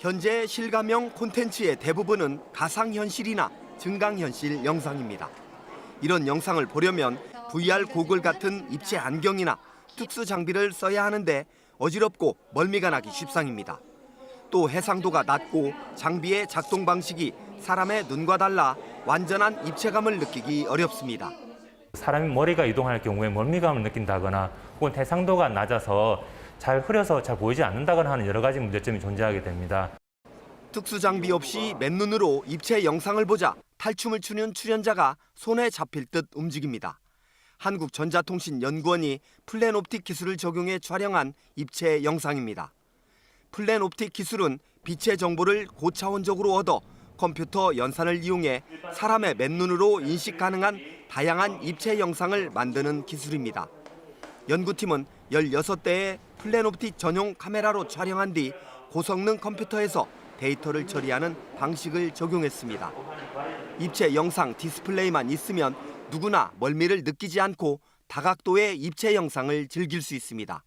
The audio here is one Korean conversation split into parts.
현재 실감형 콘텐츠의 대부분은 가상현실이나 증강현실 영상입니다. 이런 영상을 보려면 VR 고글 같은 입체 안경이나 특수 장비를 써야 하는데 어지럽고 멀미가 나기 십상입니다. 또 해상도가 낮고 장비의 작동 방식이 사람의 눈과 달라 완전한 입체감을 느끼기 어렵습니다. 사람이 머리가 이동할 경우에 멀미감을 느낀다거나 혹은 해상도가 낮아서 잘 흐려서 잘 보이지 않는다거나 하는 여러 가지 문제점이 존재하게 됩니다. 특수 장비 없이 맨눈으로 입체 영상을 보자 탈춤을 추는 출연자가 손에 잡힐 듯 움직입니다. 한국전자통신연구원이 플랜옵틱 기술을 적용해 촬영한 입체 영상입니다. 플랜옵틱 기술은 빛의 정보를 고차원적으로 얻어 컴퓨터 연산을 이용해 사람의 맨눈으로 인식 가능한 다양한 입체 영상을 만드는 기술입니다. 연구팀은 16대의 플랜옵틱 전용 카메라로 촬영한 뒤 고성능 컴퓨터에서 데이터를 처리하는 방식을 적용했습니다. 입체 영상 디스플레이만 있으면 누구나 멀미를 느끼지 않고 다각도의 입체 영상을 즐길 수 있습니다.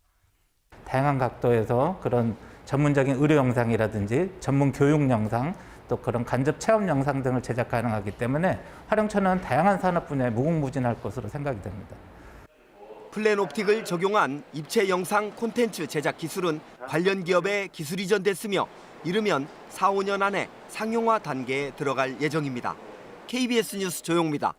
다양한 각도에서 그런 전문적인 의료 영상이라든지 전문 교육 영상 또 그런 간접 체험 영상 등을 제작 가능하기 때문에 활용처는 다양한 산업 분야에 무궁무진할 것으로 생각이 됩니다. 플랜옵틱을 적용한 입체 영상 콘텐츠 제작 기술은 관련 기업에 기술 이전됐으며 이르면 4, 5년 안에 상용화 단계에 들어갈 예정입니다. KBS 뉴스 조용입니다.